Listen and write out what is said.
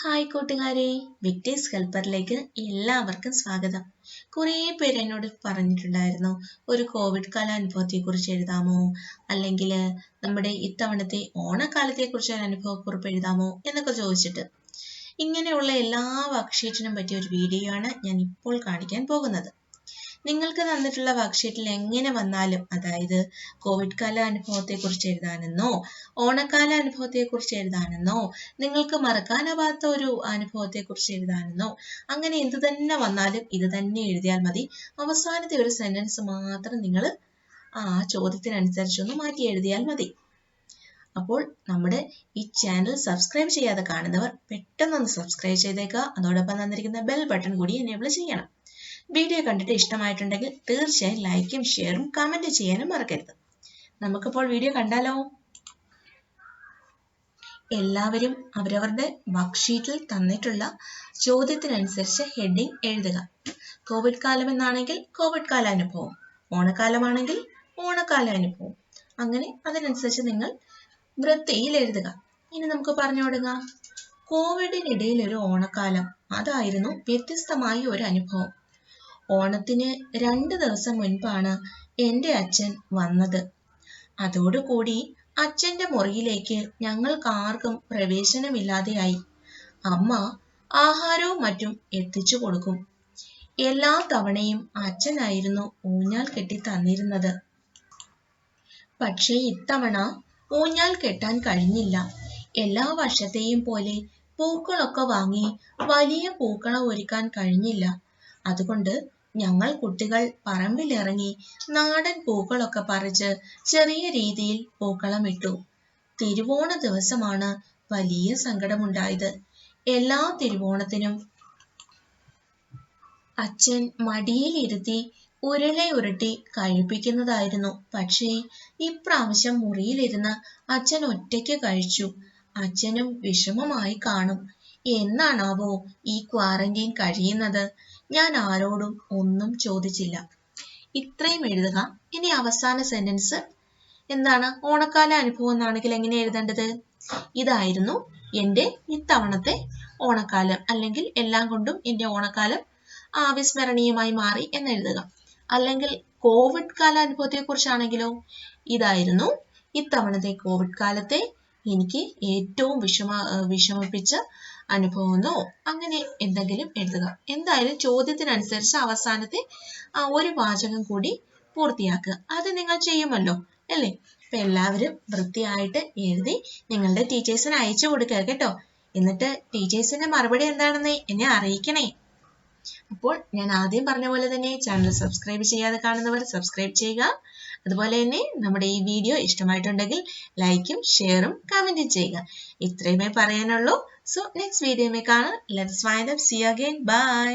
Hi കൂട്ടുകാരെ വിക്ടേഴ്സ് ഹെൽപ്പറിലേക്ക് എല്ലാവർക്കും സ്വാഗതം. കുറേ പേര് എന്നോട് പറഞ്ഞിട്ടുണ്ടായിരുന്നു ഒരു കോവിഡ് കാലാനുഭവത്തെക്കുറിച്ച് എഴുതാമോ? അല്ലെങ്കിൽ നമ്മുടെ ഇത്തവണത്തെ ഓണക്കാലത്തെക്കുറിച്ച് ഒരു അനുഭവക്കുറിപ്പ് എഴുതാമോ എന്നൊക്കെ ചോദിച്ചിട്ട്. ഇങ്ങനെയുള്ള എല്ലാ വർക്ക്ഷീറ്റിനും പറ്റിയ ഒരു വീഡിയോ ആണ് ഞാൻ ഇപ്പോൾ കാണിക്കാൻ പോകുന്നത്. നിങ്ങൾക്ക് തന്നിട്ടുള്ള വർക്ക്ഷീറ്റിൽ എങ്ങനെ വന്നാലും അതായത് കോവിഡ് കാല അനുഭവത്തെക്കുറിച്ച് എഴുതാനെന്നോ ഓണക്കാല അനുഭവത്തെക്കുറിച്ച് എഴുതാനെന്നോ നിങ്ങൾക്ക് മറക്കാനാവാത്ത ഒരു അനുഭവത്തെക്കുറിച്ച് എഴുതാനെന്നോ അങ്ങനെ എന്ത് തന്നെ വന്നാലും ഇത് തന്നെ എഴുതിയാൽ മതി. അവസാനത്തെ ഒരു സെന്റൻസ് മാത്രം നിങ്ങൾ ആ ചോദ്യത്തിനനുസരിച്ചൊന്ന് മാറ്റി എഴുതിയാൽ മതി. അപ്പോൾ നമ്മുടെ ഈ ചാനൽ സബ്സ്ക്രൈബ് ചെയ്യാതെ കാണുന്നവർ പെട്ടെന്നൊന്ന് സബ്സ്ക്രൈബ് ചെയ്തേക്കുക. അതോടൊപ്പം തന്നിരിക്കുന്ന ബെൽ ബട്ടൺ കൂടി എനേബിൾ ചെയ്യണം. വീഡിയോ കണ്ടിട്ട് ഇഷ്ടമായിട്ടുണ്ടെങ്കിൽ തീർച്ചയായും ലൈക്കും ഷെയറും കമന്റ് ചെയ്യാനും മറക്കരുത്. നമുക്കിപ്പോൾ വീഡിയോ കണ്ടാലോ? എല്ലാവരും അവരവരുടെ വർക്ക്ഷീറ്റിൽ തന്നിട്ടുള്ള ചോദ്യത്തിനനുസരിച്ച് ഹെഡിങ് എഴുതുക. കോവിഡ് കാലം എന്നാണെങ്കിൽ കോവിഡ് കാലാനുഭവം ഓണക്കാലമാണെങ്കിൽ ഓണക്കാലാനുഭവം. അങ്ങനെ അതിനനുസരിച്ച് നിങ്ങൾ വൃത്തിയിൽ എഴുതുക. ഇനി നമുക്ക് പറഞ്ഞു തുടങ്ങാം കോവിഡിനിടയിൽ ഒരു ഓണക്കാലം അതായിരുന്നു വ്യത്യസ്തമായ ഒരു അനുഭവം. ഓണത്തിന് രണ്ട് ദിവസം മുൻപാണ് എന്റെ അച്ഛൻ വന്നത്. അതോടുകൂടി അച്ഛന്റെ മുറിയിലേക്ക് ഞങ്ങൾക്കാർക്കും പ്രവേശനമില്ലാതെയായി. അമ്മ ആഹാരവും മറ്റും എത്തിച്ചു കൊടുക്കും. എല്ലാ തവണയും അച്ഛനായിരുന്നു ഊഞ്ഞാൽ കെട്ടി തന്നിരുന്നത്. പക്ഷേ ഇത്തവണ ഊഞ്ഞാൽ കെട്ടാൻ കഴിഞ്ഞില്ല. എല്ലാ വർഷത്തെയും പോലെ പൂക്കളൊക്കെ വാങ്ങി വലിയ പൂക്കളം ഒരുക്കാൻ കഴിഞ്ഞില്ല. അതുകൊണ്ട് ഞങ്ങൾ കുട്ടികൾ പറമ്പിലിറങ്ങി നാടൻ പൂക്കളൊക്കെ പറിച്ച് ചെറിയ രീതിയിൽ പൂക്കളമിട്ടു. തിരുവോണ ദിവസമാണ് വലിയ സങ്കടമുണ്ടായത്. എല്ലാ തിരുവോണത്തിനും അച്ഛൻ മടിയിൽ മടിയിലിരുത്തി ഉരുളെ ഉരുട്ടി കഴിപ്പിക്കുന്നതായിരുന്നു. പക്ഷേ ഇപ്രാവശ്യം മുറിയിലിരുന്ന് അച്ഛൻ ഒറ്റയ്ക്ക് കഴിച്ചു. അച്ഛനും വിഷമമായി കാണും. എന്നാണാവോ ഈ ക്വാറന്റൈൻ കഴിയുന്നത്? ഞാൻ ആരോടും ഒന്നും ചോദിച്ചില്ല. ഇത്രയും എഴുതുക. ഇനി അവസാന സെന്റൻസ് എന്താണ്? ഓണക്കാല അനുഭവം എന്നാണെങ്കിൽ എങ്ങനെ എഴുതേണ്ടത്? ഇതായിരുന്നു എന്റെ ഇത്തവണത്തെ ഓണക്കാലം. അല്ലെങ്കിൽ എല്ലാം കൊണ്ടും എന്റെ ഓണക്കാലം അവിസ്മരണീയമായി മാറി എന്ന് എഴുതുക. അല്ലെങ്കിൽ കോവിഡ് കാല അനുഭവത്തെ കുറിച്ചാണെങ്കിലോ ഇതായിരുന്നു ഇത്തവണത്തെ കോവിഡ് കാലത്തെ എനിക്ക് ഏറ്റവും വിഷമ വിഷമിപ്പിച്ച അനുഭവമെന്നോ അങ്ങനെ എന്തെങ്കിലും എഴുതുക. എന്തായാലും ചോദ്യത്തിനനുസരിച്ച് അവസാനത്തെ ആ ഒരു വാചകം കൂടി പൂർത്തിയാക്കുക. അത് നിങ്ങൾ ചെയ്യുമല്ലോ അല്ലേ? അപ്പൊ എല്ലാവരും വൃത്തിയായിട്ട് എഴുതി നിങ്ങളുടെ ടീച്ചേഴ്സിന് അയച്ചു കൊടുക്കുക കേട്ടോ. എന്നിട്ട് ടീച്ചേഴ്സിന്റെ മറുപടി എന്താണെന്ന് എന്നെ അറിയിക്കണേ. അപ്പോൾ ഞാൻ ആദ്യം പറഞ്ഞ പോലെ തന്നെ ചാനൽ സബ്സ്ക്രൈബ് ചെയ്യാതെ കാണുന്നവർ സബ്സ്ക്രൈബ് ചെയ്യുക. അതുപോലെ തന്നെ നമ്മുടെ ഈ വീഡിയോ ഇഷ്ടമായിട്ടുണ്ടെങ്കിൽ ലൈക്കും ഷെയറും കമന്റും ചെയ്യുക. ഇത്രയുമേ പറയാനുള്ളൂ. സോ നെക്സ്റ്റ് വീഡിയോ കാണാം. Let's find see again bye